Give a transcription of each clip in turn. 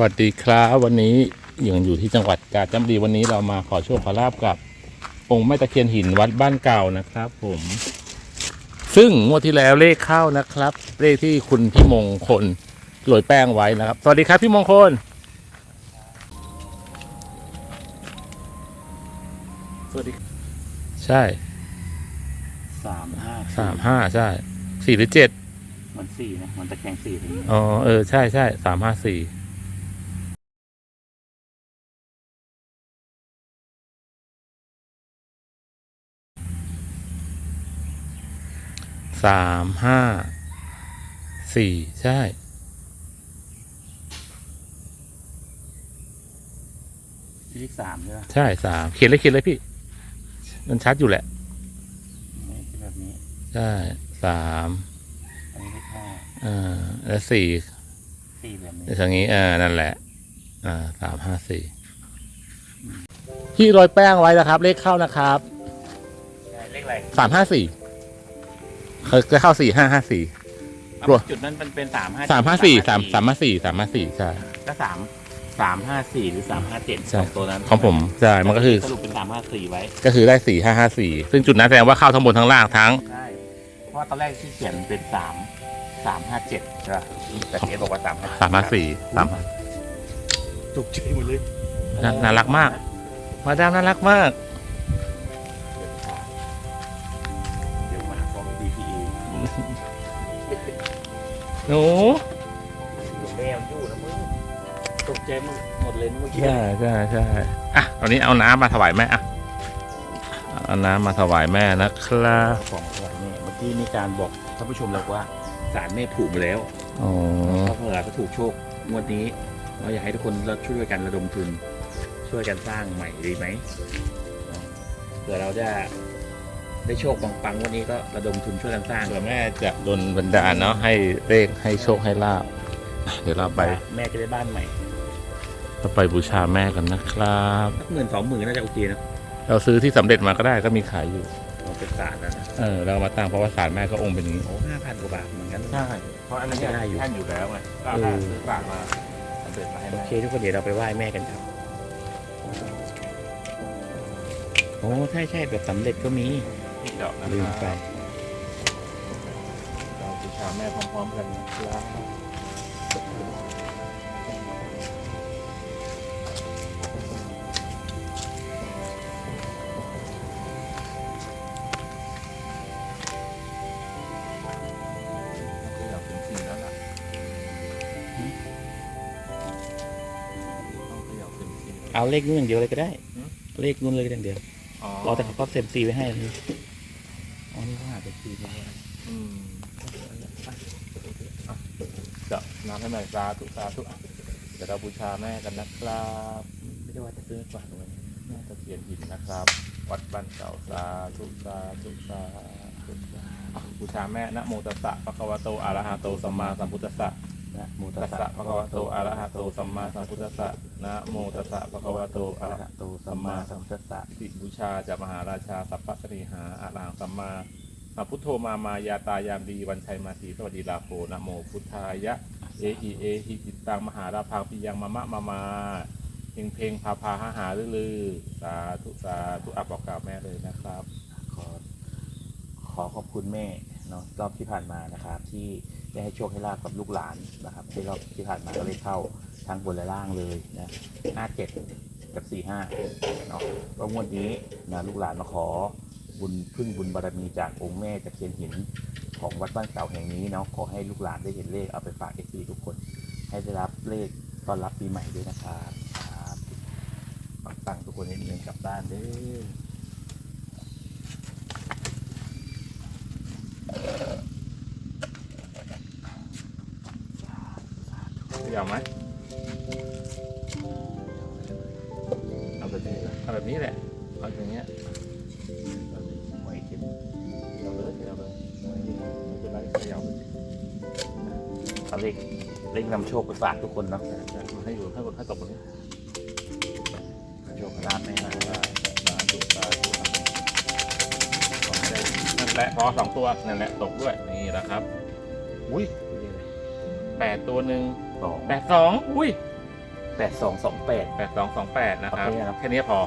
วัสดีครับวันนี้ยังอยู่ที่จังหวัดกาญจนบุรีวันนี้เรามาขอโชคขอลาบกับ องค์แม่ตะเคียนหินวัดบ้านเก่านะครับ ผม ซึ่งงวดที่แล้วเลขเข้านะครับ เลขที่คุณพี่มงคลโรยแป้งไว้นะครับ สวัสดีครับพี่มงคล สวัสดี ใช่สามห้าสามห้าใช่สี่หรือเจ็ดมันสี่นะมันตะแคงสี่ถึงอ๋อเออใช่ใช่สามห้าสี่ สามห้าสี่ใช่ เลขสามใช่ไหมใช่สามเขียนเลยเขียนเลยพี่ มันชัดอยู่แหละ นี่เป็นแบบนี้ ใช่สามอันนี้เลขห้าอ่าแล้วสี่สี่แบบนี้อย่างนี้อ่านั่นแหละ อ่าสามห้าสี่ที่โรยแป้งไว้นะครับ เลขเข้านะครับ เลขอะไรสามห้าสี่ เขาจะเข้าสี่ห้าห้าสี่รวมจุดนั้นมันเป็นสามห้าสามห้าสี่สามสามห้าสี่สามห้าสี่ใช่ ก็สามสามห้าสี่หรือสามห้าเจ็ดใช่ตัวนั้นของผมใช่ มันก็คือสรุปเป็นสามห้าสี่ไว้ ก็คือได้สี่ห้าห้าสี่ซึ่งจุดนั้นแสดงว่าเข้าทั้งบนทั้งล่างทั้ง ใช่ เพราะว่าตอนแรกที่เขียนเป็นสามสามห้าเจ็ดใช่ป่ะแต่เอบอกว่าสามห้าสามห้าสี่สามตกใจหมดเลยน่าน่ารักมาก มาดามน่ารักมาก หนูแมวอยู่นะมึงตกใจมึงหมดเลยเมื่อกี้ใช่ใช่ใช่อะตอนนี้เอาน้ำมาถวายแม่อะเอาน้ำมาถวายแม่นะครับของอะไรเนี่ยเมื่อกี้มีการบอกท่านผู้ชมแล้วว่าสารแม่ถูกมาแล้วอ๋อถ้าเผื่อถ้าถูกโชคงวดนี้ เราอยากให้ทุกคนเราช่วยกันระดมทุน ช่วยกันสร้างใหม่ดีไหมเผื่อเราจะ ได้โชคปังๆงวันนี้ก็ระดมทุนช่วยกันสร้างเผื่อแม่จะดลบันดาลเนาะให้เลขให้โชคให้ลาบ เดี๋ยวเราไปแม่จะได้บ้านใหม่เราไปบูชาแม่กันนะครับสักหมื่นสองหมื่นน่าจะโอเคนะเราซื้อที่สำเร็จมาก็ได้ก็มีขายอยู่ เราเป็นศาสตร์นะเออเราเอามาตั้งเพราะว่าศาลแม่ก็องค์เป็นอย่างนี้ โอ้ห้าพันกว่าบาทเหมือนกัน ใช่ เพราะอันนั้นได้อยู่ท่านอยู่แล้วไงก็เออซื้อศาลมาสำเร็จมาให้โอแม่เคทุกคนเดี๋ยวเราไปไหว้แม่กันครับ โอ้ใช่ใช่แบบสำเร็จก็มี ที่ดอกนะลืมคไปรับเราบูชาแม่พร้อมๆกันนะครับที่เราถึงสี่แล้วล่ะต้องเขย่าถึงสี่แล้ว เอาเลขนู้นอย่างเดียวเลยก็ได้หืม เลขนู้นเลยอย่างเดียวอ๋อ รอแต่เขาก็เซมซีไว้ให้เลยอ๋อนี่เขาหาเซมซีไว้ให้ อืมอะเดี๋ยวน้ำให้แม่สาธุสาธุอะเดี๋ยวเราบูชาแม่กันนะครับไม่ได้ว่าจะซื้อกว่าเลยแม่ตะเคียนหินนะครับ วัดบ้านเก่าสาธุสาธุสาธุอะบูชาแม่นะโมตัสสะภะคะวะโตอะระหะโตสัมมาสัมพุทธัสสะนะโมตัตัสสสะสะภะคะวะโตอะระหะโตสัมมาสัมพุทธัสสะนะโมตัสสะภะคะวะโตอะอะระระหะหะโตสัมมาสัมพุทธัสสะสิบูชาจากมหาราชาสัพพะสริหาอะระหังสัมมาสัมพุทโธมามายาตายามดีวันชัยมาสีสวัสดีลาโภนะโมพุทธายะ เอหิเอหิจิตตังมหาราพังปิยังมะมะมามาเพลงเพลงพาพาหาหาลือลือสาธุสาธุอับบอกกล่าวแม่เลยนะครับ ขอขอขอบคุณแม่เนาะรอบที่ผ่านมานะครับ ที่ได้ให้โชคให้ลาบกับลูกหลานนะครับที่รอบที่ผ่านมาก็เลยเข้าทั้งบนและล่างเลยนะห้าเจ็ดกับสี่ห้าเนาะก็งวดนี้นะลูกหลานมาขอบุญพึ่งบุญบารมีจากองค์แม่ตะเคียนหิน ของวัดบ้านเก่าแห่งนี้เนาะขอให้ลูกหลานได้เห็นเลขเอาไปฝากเอซีทุกคน ให้ได้รับเลขตอนรับปีใหม่ด้วยนะครับครับปังๆทุกคนให้มีเงินกลับบ้านเด้อยาวไหมเอาแบบนี้เอาแบบนี้แหละเอาอย่างเงี้ยหวยคิดเอาเลย เอาเลยไม่เป็นไรเขย่าไปสิเอาเลขเลขนำโชคไปฝากทุกคนเนาะมาให้อยู่ให้กดให้ตบตรงนี้โชคลาภแน่นอนสาธุสาธุขอให้ได้นั่นแหละพอสองตัวนั่นแหละตกด้วยนี่แหละครับ อุ้ยแปดตัวหนึ่งสองแปดสองอุ้ยแปดสองสองแปดแปดสองสองแปดนะครับโอเคครับแค่นี้พอ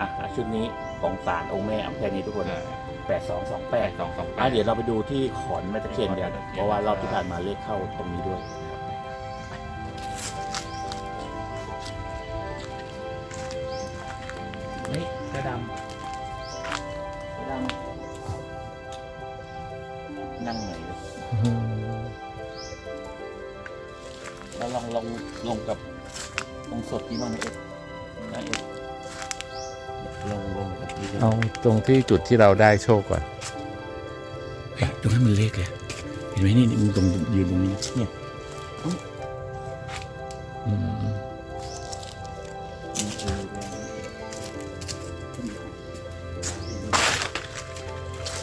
อะอะชุดนี้ของศาลองค์แม่เอาแค่นี้ทุกคน แปดสองสองแปแปดดสองสองแปอะด เดี๋ยวเราไปดูที่ขอนแม่ตะเคียนเดี๋ยวขอนแม่ตะเคียนเพราะว่ารอบที่ผ่านมาเลขเข้าตรงนี้ด้วยนี่เสื้อดำเสื้อดำนั่งไหนเลยเราลองลงลงกับลงสดนี้บ้างไหมเอ็ดนะเอ็ด ลงลงกับนี่เอาตรงที่จุดที่เราได้โชคก่อนเฮ้ยตรงนั้นมันเลขเลยเห็นไหมนี่นี่มึงตรงยืนตรงนี้เนี่ยอืม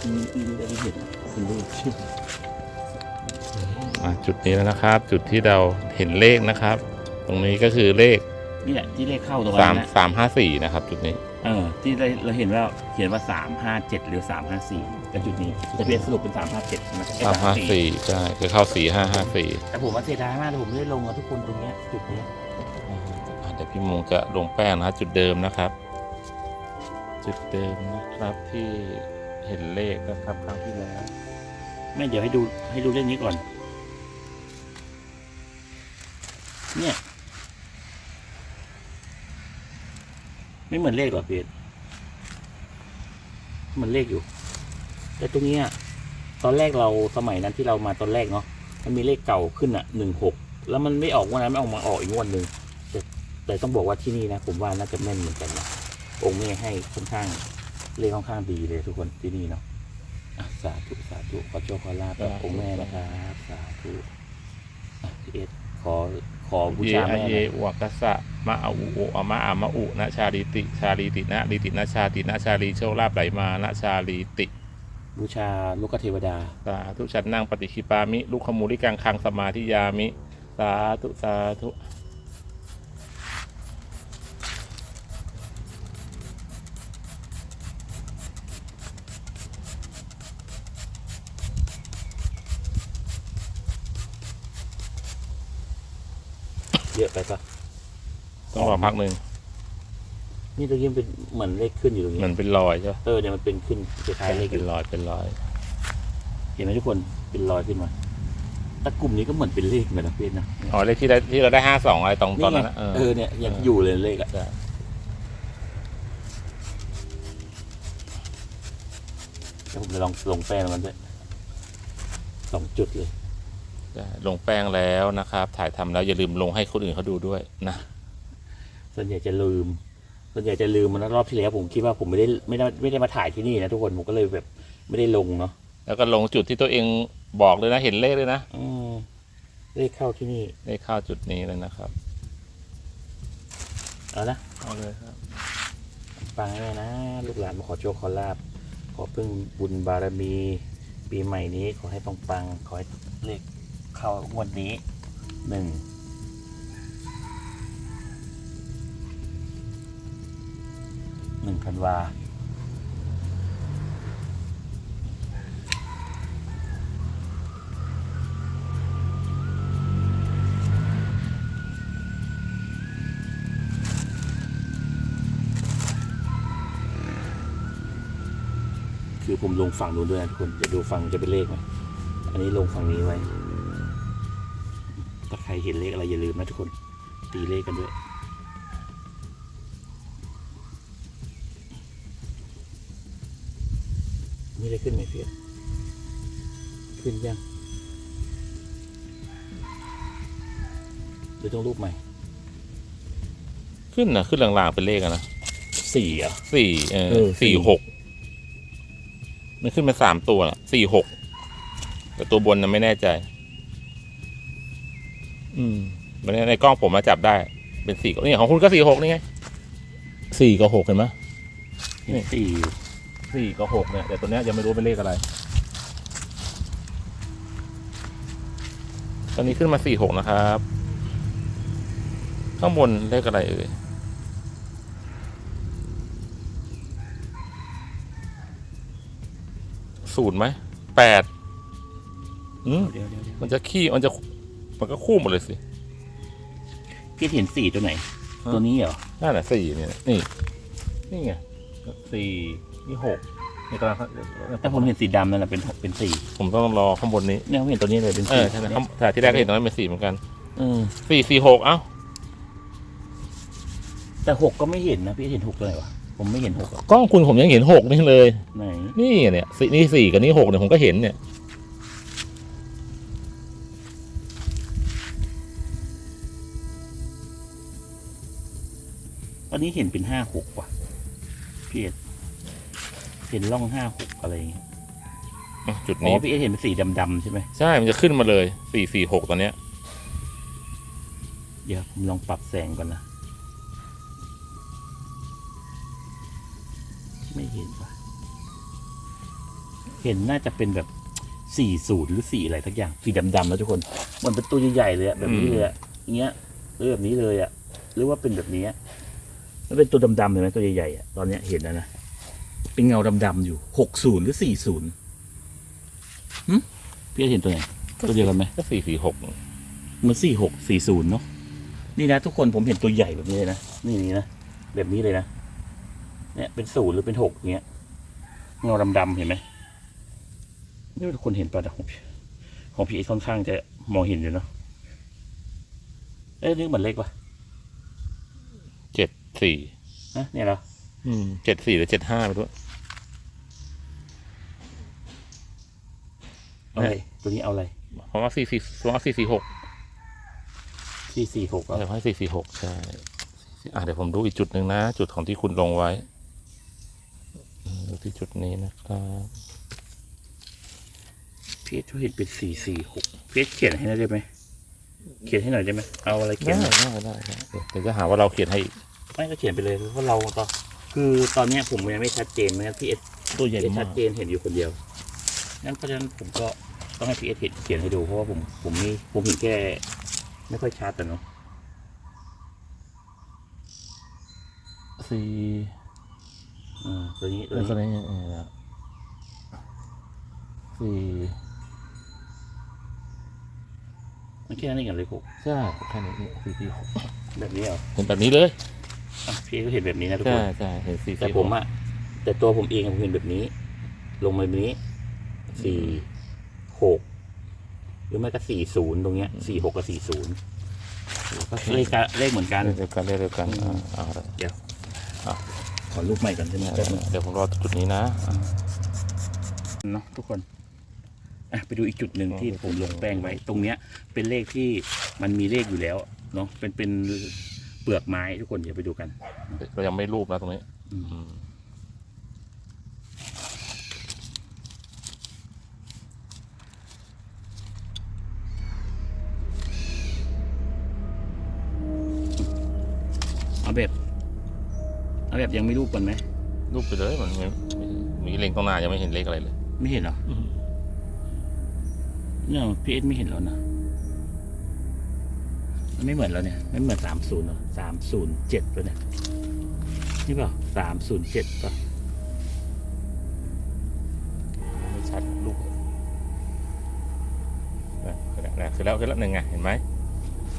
มีมีได้เห็นคุณลูกชื่ออะจุดนี้แล้วนะครับ จุดที่เราเห็นเลขนะครับ ตรงนี้ก็คือเลขนี่แหละที่เลขเข้าตรงนั้มนนะ สามห้าสี่นะครับ จุดนี้ เออที่เราเราเห็นว่าเขียนว่าสามห้าเจ็ดหรือสามห้าสี่แต่จุดนี้จะเป็นสรุปเป็นสามห้าเจ็ดใช่ไหมสามห้าสี่ใช่คือเข้าสี่ห้าห้าสี่แต่ผมว่าเสียดายมากแต่ผมไม่ได้ลงกับทุกคนตรงเนี้ยจุดเนี้ยเดี๋ยวพี่มงจะลงแป้งนะครับจุดเดิมนะครับ จุดเดิมนะครับที่เห็นเลขนะครับครั้งที่แล้วแม่เดี๋ยวให้ดูให้ดูเรื่องนี้ก่อน เนี่ย ไม่เหมือนเลขหรอเพียรมันเลขอยู่ แต่ตรงเนี้ยตอนแรกเราสมัยนั้นที่เรามาตอนแรกเนาะมันมีเลขเก่าขึ้นอะหนึ่งหกแล้วมันไม่ออกวันนั้นไม่ออกมาออกอีกงวันหนึ่งแต่แต่ต้องบอกว่าที่นี่นะผมว่าน่าจะแม่นเหมือนกันนะองค์แม่ให้ค่อนข้างเลขค่อนข้างดีเลยทุกคนที่นี่เนาะอะสาธุสาธุขอโชคขอลาบกับองค์แม่นะครับสาธุอะพี่เอสขอขอบูเยชาอะแม่หเยน่อยอวกัสสะ มะอาอุโออะมะอามะอุนะชาลีติ ชาลีตินะลีตินะชาตินะชาลีโชคลาภไหลมานะชาลีติ บูชาลูกเทวดาสาธุฉันนั่งปฏิคิปามิ ลูกขมูลิกังคังสมาธิยามิ สาธุสาธุเยอะไปปะ ต้องรอพักหนึ่งนี่ตรงนี้มันเป็นเหมือนเลขขึ้นอยู่ตรงนี้เหมือนเป็นรอยใช่ไหมเออเนี่ยมันเป็นขึ้นคล้ายๆเลขอเป็นยู่รอยเป็นรอย เห็นไหมทุกคนเป็นรอยขึ้นมาแต่กลุ่มนี้ก็เหมือนเป็นเลขเหมือนนะเพื่อนนะอ๋อเลขที่ได้ที่เราได้ห้าสองอะไรตรงตอนนั้นนะไงเออ เออเนี่ยยังอยู่เลยเลขอะใช่ เดี๋ยวผมจะลองลงแป้งมันด้วยสองจุดเลยใช่ลงแป้งแล้วนะครับ ถ่ายทำแล้วอย่าลืมลงให้คนอื่นเขาดูด้วยนะ ส่วนใหญ่จะลืม ส่วนใหญ่จะลืมมันรอบที่แล้วผมคิดว่าผมไม่ได้ไม่ได้ไม่ได้มาถ่ายที่นี่นะทุกคนผมก็เลยแบบไม่ได้ลงเนาะแล้วก็ลงจุดที่ตัวเองบอกเลยนะเห็นเลขเลยนะอืมเลขเข้าที่นี่เลขเข้าจุดนี้เลยนะครับเอานะเอาเลยครับฟังให้แม่นะ ลูกหลานมาขอโชคขอลาบขอพึ่งบุญบารมี ปีใหม่นี้ขอให้ปังปังๆขอให้เลขเข้างวดนี้หนึ่ง หนึ่งธันวาคือผมลงฝั่งนู้นด้วยนะทุกคนจะดูฝั่งจะเป็นเลขไหมอันนี้ลงฝั่งนี้ไว้ ถ้าใครเห็นเลขอะไรอย่าลืมนะทุกคน ตีเลขกันด้วย มีอะไรขึ้นไหมเพียรขึ้นยังหรือต้องรูปใหม่ ขึ้นนะขึ้นหลังๆเป็นเลขอะนะสี่เหรอะ สี่เออเออสี่ สี่หกมันขึ้นมาสามตัวน่ะสี่หกแต่ตัวบนน่ะไม่แน่ใจ อืมมันในกล้องผมมาจับได้ เป็นสี่นี่ของคุณก็สี่หกนี่ไงสี่กับหกเห็นไหม นี่ สี่อยู่ สี่กับหกเนี่ยแต่ตัวเนี้ยยังไม่รู้เป็นเลขอะไรตอนนี้ขึ้นมาสี่หกนะครับ ข้างบนเลขอะไรเอ่ยศูนย์ไหมแปดอืมเดี๋ยวเดี๋ยวเดี๋ยวมันจะขี้มันจะมันก็คู่หมดเลยสิพี่เห็นสี่ตัวไหน ตัวนี้เหรอนั่นแหละสี่เนี่ย นี่ นี่ไงสี่ นี่หกนี่กำลังแต่ผมเห็นสีดำนั่นแหละเป็นหกเป็นสี่ผมต้องรอข้างบนนี้เนี่ยผมเห็นตัวนี้เลยเป็นเอสี่อใช่ไหมครับแต่ที่แรกก็เห็นตรงนั้นเป็นสี่เหมือนกันเออสี่สี่หกเอ้าแต่หกก็ไม่เห็นนะพี่เห็นหกตัวไหนวะผมไม่เห็นหกอะกล้องคุณผมยังเห็นหกนี่เลย ไหนนี่เนี่ยสี่นี่สี่กับนี่หกเนี่ยผมก็เห็นเนี่ยตอนนี้เห็นเป็นห้าหกว่ะพี่เอ็ด เห็นร่องห้าหกอะไรอย่างเงี้ยอะจุดอ๋นี้ อพี่เอ็ดเห็นเป็นสีดำๆใช่ไหมใช่ มันจะขึ้นมาเลยสี่สี่หกตอนเนี้ย เดี๋ยวผมลองปรับแสงก่อนนะ ไม่เห็นว่ะเห็นน่าจะเป็นแบบสี่ศูนย์หรือสี่อะไรทักอย่างสีดำๆแล้วทุกคนเหมันเป็นตัวใหญ่ๆเลยอะแบบนี้เลยอะอย่างเงี้ยหรือแบบนี้เลยอะหรือว่าเป็นแบบนี้อะมันเป็นตัวดำๆเห็นไหมตัวใหญ่ๆอะตอนเนี้ยเห็นแล้วนะ เป็นเงาดำๆอยู่หกศูนย์หรือสี่ศูนย์พี่เห็นตัวไหนตัวเดียวกันไหมก็สี่สี่หกมันสี่หกสี่ศูนย์เนาะนี่นะทุกคนผมเห็นตัวใหญ่แบบนี้เลยนะนี่นี่นะแบบนี้เลยนะเนี่ยเป็นศูนย์หรือเป็นหกเงี้ยเงาดำๆเห็นไหมนี่ทุกคนเห็นป่ะนะของพี่ของพี่เอค่อนข้างจะมองเห็นอยู่เนาะเอ้ยนี่เหมือนเล็กปะเจ็ดสี่นะเนี่ยเหรอ อืมเจ็ดสี่หรือเจ็ดห้าไปด้วยเอาอะไรตัวนี้เอาอะไรเพราะว่าสี่สี่เพราะว่าสี่สี่หกสี่สี่หกเดี๋ยวให้สี่สี่หกใช่อะเดี๋ยวผมดูอีกจุดหนึ่งนะ จุดของที่คุณลงไว้อืมดูที่จุดนี้นะครับพี่เอช่วยเห็นเป็นสี่สี่หกพี่เอเขียนให้หน่อยได้ไหมเขียนให้หน่อยได้ไหมเอาอะไรเขียได้นหน่อยได้ได้ได้เดี๋ยวจะหาว่าเราเขียนให้อีกไม่ก็เขียนไปเลยเพราะเราตอน คือตอนเนี้ยผมยังไม่ชัดเจนเหมือนกันพี่เอสตัวใหญ่เอสมาชักดเจนเห็นอยู่คนเดียวงั้นเพราะฉะนั้นผมก็ต้องให้พี่เอสเขียนให้ดูเพราะว่าผมผมนี่ผมเห็นแค่ไม่ค่อยชัดแต่เนาะสี่อ่าตัวนี้ตัวแล้วก็นี้นี้เออสี่มันแค่นี้กันเลยหกใช่แค่นี้สี่สี่หกแบบนี้เหรอเห็นแบบนี้เลยอะ พี่เอสก็เห็นแบบนี้นะทุกใช่คนใช่เห็นสี่แต่สี่ผมอะแต่ตัวผมเองอะผมเห็นแบบนี้ ลงมาแบบนี้สี่หกหรือไม่ก็สี่ศูนย์ตรงเนี้ยสี่หกกับสี่ศูนย์ก็เลขกะเลขเหมือนกัน เดียวกันเดียวกันอืมอ่าเอาละ เดี๋ยวอะ ขอรูปใหม่ก่อนใช่ไหมเดี๋ยวเดี๋ยวผมรอจุดนี้นะ เนาะทุกคนอะไปดูอีกจุดหนึ่งที่ผมลงแป้งไว้ ตรงเนี้ย เป็นเลขที่มันมีเลขอยู่แล้วเนาะเป็นเป็น เปลือกไม้ทุกคนเดี๋ยวไปดูกัน เรายังไม่รูปนะตรงนี้ อืม อืมเอาแบบเอาแบบยังไม่รูปก่อนไหมรูปไปเลยมันไม่มีเล็งตรงหน้ายังไม่เห็นเลขอะไรเลย ไม่เห็นเหรอเนี่ยพีเอสไม่เห็นแล้วนะมัน ไม่เหมือนแล้วเนี่ย ไม่เหมือนสามศูนย์หรอสามศูนย์เจ็ดแล้วเนี่ย นี่เปล่าสามศูนย์เจ็ดป่ะไม่ชัดรูปนะนะคือแล้วคือแล้วหนึ่งไงเห็นไหม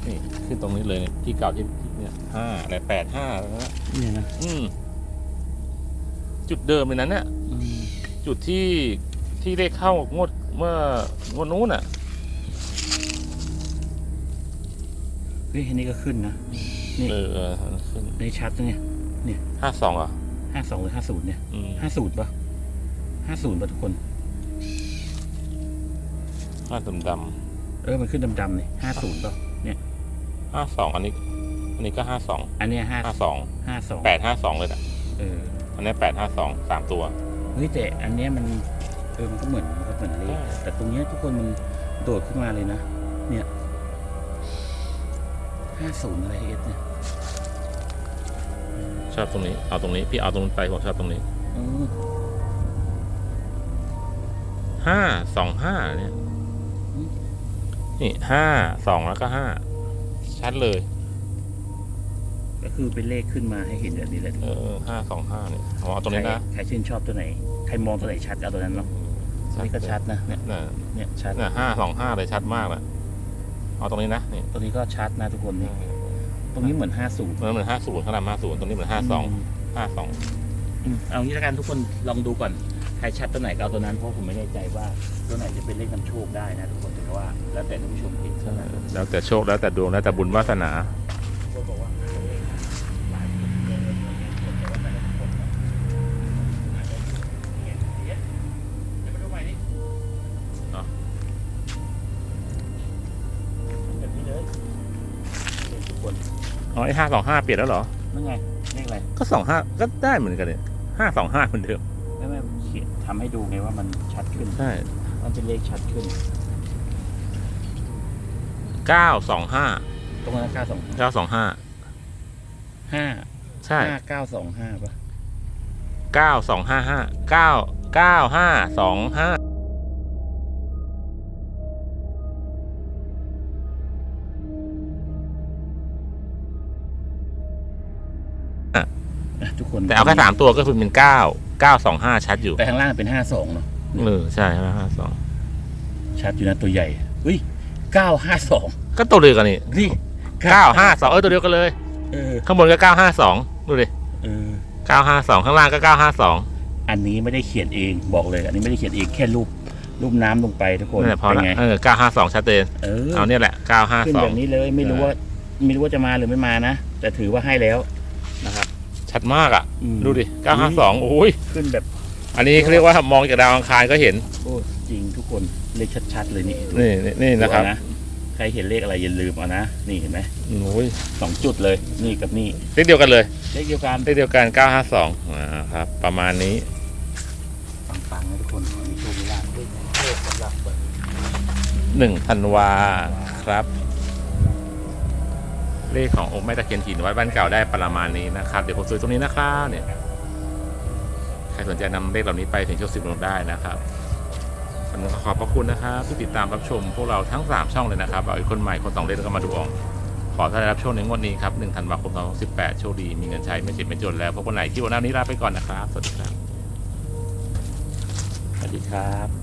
นี่ขึ้นตรงนี้เลยเนี่ยที่เก่าที่ที่เนี่ยห้าอะไรแปดห้าแล้วนะเนี่ยนะอืมจุดเดิมเลยนั้นเนี่ยอืมจุดที่ที่เลขเข้างวดเมื่องวดนู้นอะ เฮ้ยอันนี้ก็ขึ้นนะ นี่ เออเออขึ้นในชัดนะเนี่ยห้าสองเหรอห้าสองหรือห้าศูนย์เนี่ยอืมห้าศูนย์ป่ะห้าศูนย์ป่ะทุกคน ห้าดำดำเออมันขึ้นดำๆเนี่ยห้าศูนย์ป่ะห้าสองอันนี้ อันนี้ก็ห้าสองอันเนี้ยห้าห้าสองห้าสองแปดห้าสองเลยนะเอออันนี้แปดห้าสองสามตัว เฮ้ยแต่อันเนี้ยมันเออมันก็เหมือนมันก็เหมือนเลขใช่แต่ตรงเนี้ยทุกคนมันโดดขึ้นมาเลยนะ เนี่ย ห้าศูนย์อะไรเอสเนี่ยชอบตรงนี้ เอาตรงนี้ พี่เอาตรงนู้นไปผมชอบตรงนี้เออห้าสองห้าเนี่ย นี่ห้าสองแล้วก็ห้าชัดเลย ก็คือเป็นเลขขึ้นมาให้เห็นแบบนี้แหละเออห้าสองห้าเนี่ยผมเอาตรงนี้นะใครใครชื่นชอบตัวไหน ใครมองตัวไหนชัดเอาตัวนั้นเนาะนี่ก็ชัดนะเนี่ย น่ะเนี่ยชัด น่ะห้าสองห้าเลยชัดมากเลย เอาตรงนี้นะนี่ตัวนี้ก็ชัดนะทุกคนนี่ตรงนี้เหมือนห้าศูนย์มันเหมือนห้าศูนย์ข้างหลังห้าศูนย์ตรงนี้เหมือนห้าสองห้าสองเอางี้แล้วกันทุกคนลองดูก่อนใครชัดตัวไหนก็เอาตัวนั้นเพราะผมไม่แน่ใจว่าตัวไหนจะเป็นเลขนำโชคได้นะทุกคนแต่ว่าแล้วแต่ท่านผู้ชมคิดเท่านั้นแล้วแต่โชคแล้วแต่ดวงแล้วแต่บุญวาสนา ไอห้าสองห้าเปลี่ยนแล้วเหรอ นั่นไงเลขอะไรก็สองห้าก็ได้เหมือนกันเนี่ยห้าสองห้าเหมือนเดิมไม่ไม่เขียนทำให้ดูไงว่ามันชัดขึ้น ใช่มันเป็นเลขชัดขึ้น เก้าสองห้าตรงนั้นเก้าสองเก้าสองห้าห้าใช่ห้าเก้าสองห้าป่ะเก้าสองห้าห้าเก้าเก้าห้าสองห้าะทุกคนแต่เอาแค่สามตัวก็คือเป็นเก้าเก้าสองห้าชัดอยู่แต่ข้างล่างเป็นห้าสองเนาะเออใช่ห้าห้าสองชัดอยู่นะตัวใหญ่อุ้ยเก้าห้าสองก็ตัวเดียวกันนี่นี่เก้าห้าสองเออตัวเดียวกันเลยเออข้างบนก็เก้าห้าสองดูดิเออเก้าห้าสองข้างล่างก็เก้าห้าสองอันนี้ไม่ได้เขียนเองบอกเลย อันนี้ไม่ได้เขียนเองแค่รูปรูปน้ำลงไปทุกคนนั่นแหละพอเป็นละไงเออเก้าห้าสองชัดเจนเออเอาเนี่ยแหละเก้าห้าขึ้นสอแบงบนี้เลยไม่รู้ว่าไม่รู้ว่าจะมาหรือไม่มานะแต่ถือว่าให้แล้ว ชัดมากอะ อืมดูดิเก้าห้าสองโอ้ยขึ้นแบบอันนี้เขาเรียกว่ามองจากดาวอังคารก็เห็นโอ้จริงทุกคนเลขชัดๆเลยนี่นี่นี่นี่นะครับ ดูเอาใครเห็นเลขอะไรอย่าลืมเอานะ นี่เห็นไหมโอ้ยสองจุดเลย นี่กับนี่เลขเดียวกันเลยเลขเดียวกันเลขเดียวกันเก้าห้าสองอ่าครับประมาณนี้ ปังๆนะทุกคนมีโชคมีลาภด้วยนะโชคสำหรับเปิดหนึ่งธันวาครับ เลขขององค์แม่ตะเคียนหินวัดบ้านเก่าได้ประมาณนี้นะครับ เดี๋ยวผมซื้อตรงนี้นะครับเนี่ยใครสนใจนำเลขเหล่านี้ไปถึงโชคสิบดวงได้นะครับวันนี้ขอบพระคุณนะครับที่ติดตามรับชมพวกเราทั้ง 3 ช่องเลยนะครับเอาอีกคนใหม่คนสองเล่นแล้วก็มาดูอองขอท่านได้รับโชคในงวดนี้ครับ1ธันวาคม2018โชคดีมีเงินใช้ไม่เจ็บไม่จนแล้วพบกันใหม่ที่วันหน้านี้ลาไปก่อนนะครับ สวัสดีครับสวัสดีครับ